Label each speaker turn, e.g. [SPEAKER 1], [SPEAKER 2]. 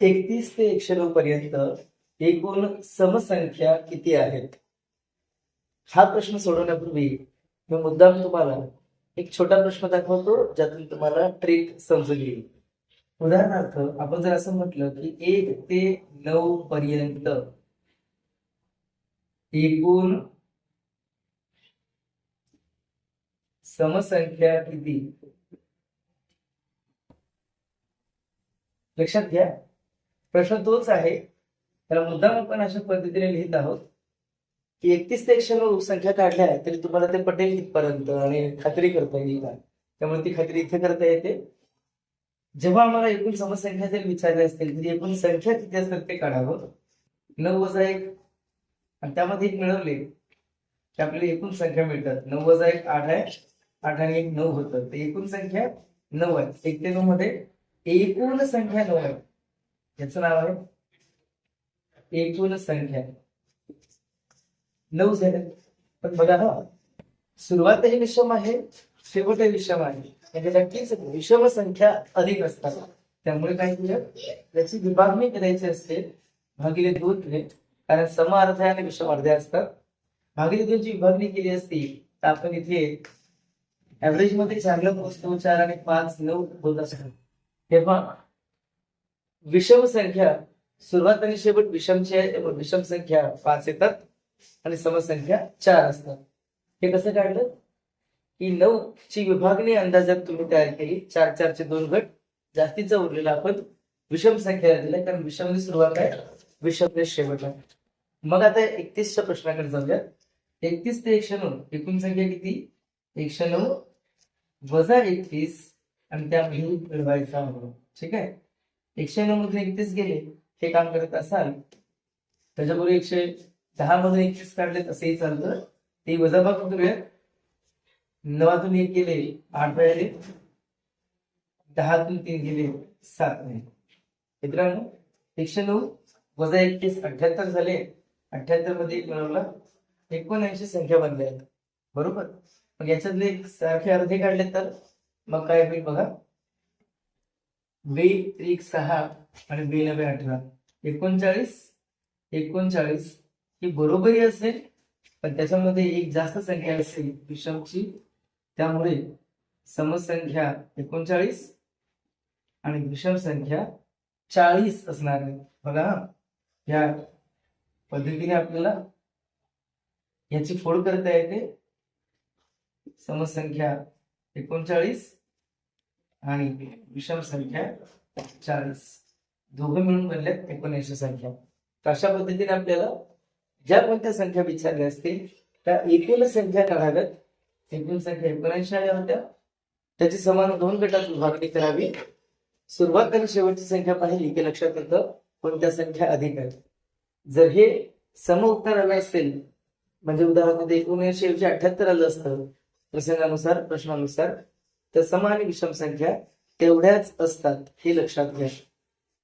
[SPEAKER 1] एकतीस ते एकशे नऊ पर्यंत एकूण समसंख्या किती आहेत? हा प्रश्न सोडवण्यापूर्वी मी मुद्दाम तुम्हाला एक छोटा प्रश्न दाखवतो ज्यातून तुम्हाला ट्रिक समजून येईल. उदाहरणार्थ आपण जर असं म्हटलं की एक ते नऊ पर्यंत एकूण समसंख्या किती? लक्षात घ्या. प्रश्न तोच आहे त्याला मुद्दाम आपण अशा पद्धतीने लिहित आहोत की एकतीस ते एकशे नऊ संख्या काढल्या तरी तुम्हाला ते पटेल इथपर्यंत आणि खात्री करता येईल का? त्यामुळे ती खात्री इथे करता येते. जेव्हा आम्हाला एकूण समसंख्या जर विचारल्या असतील तरी एकूण संख्या किती असतात ते काढावं. नऊ वजा एक आणि त्यामध्ये एक मिळवले की आपल्याला एकूण संख्या मिळतात. नऊ वजा एक आठ आहे आठ आणि एक नऊ होतं. तर एकूण संख्या नऊ आहे. एक ते नऊ मध्ये एकूण संख्या नऊ आहे. याचं नाव आहे एकूण संख्या. नऊ झाले. पण बघा ना सुरुवातही विषम आहे शेवटही विषम आहे. म्हणजे नक्कीच विषम संख्या अधिक असतात. त्यामुळे काय केलं त्याची विभागणी करायची असते भागिले दोन ने. कारण सम अर्ध आणि विषम अर्ध्या असतात. भागिले दोनची विभागणी केली असती तर आपण इथे ऍव्हरेजमध्ये चांगलं पोहोचतो चार आणि पाच नऊ बोलत असतो तेव्हा विषम संख्या सुरुवात आणि शेवट विषमची आहे त्यामुळे विषम संख्या पाच येतात आणि समसंख्या चार असतात. हे कसं काढलं? की नऊ ची विभागणी अंदाजात तुम्ही तयार केली. चार चारचे दोन गट जास्तीचा उरलेला आपण विषम संख्या दिलाय कारण विषमने सुरुवात आहे विषमने शेवट आहे. मग आता एकतीसच्या प्रश्नाकडे जाऊया. एकतीस ते एकशे नऊ. एकूण संख्या किती? एकशे नऊ. वजा एकतीस आणि त्यामध्ये मिळवायचा आहे. ठीक आहे? एकशे नऊ मधून एकतीस गेले हे काम करत असाल त्याच्याबरोबर एकशे दहा मधून एकतीस काढले तसंही चालतं. ते वजाबाग करूया नवातून एक गेले आठ राहिले दहातून तीन गेले सात नाही मित्रांनो एकशे नऊ वजा एकतीस अठ्याहत्तर झाले. अठ्याहत्तरमध्ये एक मिळवला एकोणऐंशी संख्या बनल्या. आहेत बरोबर? मग याच्यातले एक सारखे अर्धे काढले तर मग काय होईल बघा. बे त्रिक सहा आणि बे नव्हे अठरा एकोणचाळीस एकोणचाळीस ही बरोबरी असेल पण त्याच्यामध्ये एक जास्त संख्या असेल विषमची. त्यामुळे समसंख्या एकोणचाळीस आणि विषम संख्या चाळीस असणार आहे. बघा ह्या या पद्धतीने आपल्याला याची फोड करता येते. समसंख्या एकोणचाळीस आणि विषम संख्या चाळीस. दोघं मिळून बनल्यात एकोणऐंशी संख्या. तर अशा पद्धतीने आपल्याला ज्या कोणत्या संख्या विचारल्या असतील त्या एकूण संख्या काढाव्यात. एकूण संख्या एकोणऐंशी आल्या होत्या. त्याची समान दोन गटात विभागणी करावी. सुरुवात आणि शेवटची संख्या पाहिली की लक्षात येतं कोणत्या संख्या अधिक आहेत. जर हे सम उत्तर आलं असेल म्हणजे उदाहरणार्थ एकोणऐंशी ऐवजी अठ्याहत्तर आलं असतं. प्रसंगानुसार प्रश्नानुसार तर समान आणि विषम संख्या तेवढ्याच असतात हे लक्षात घ्या.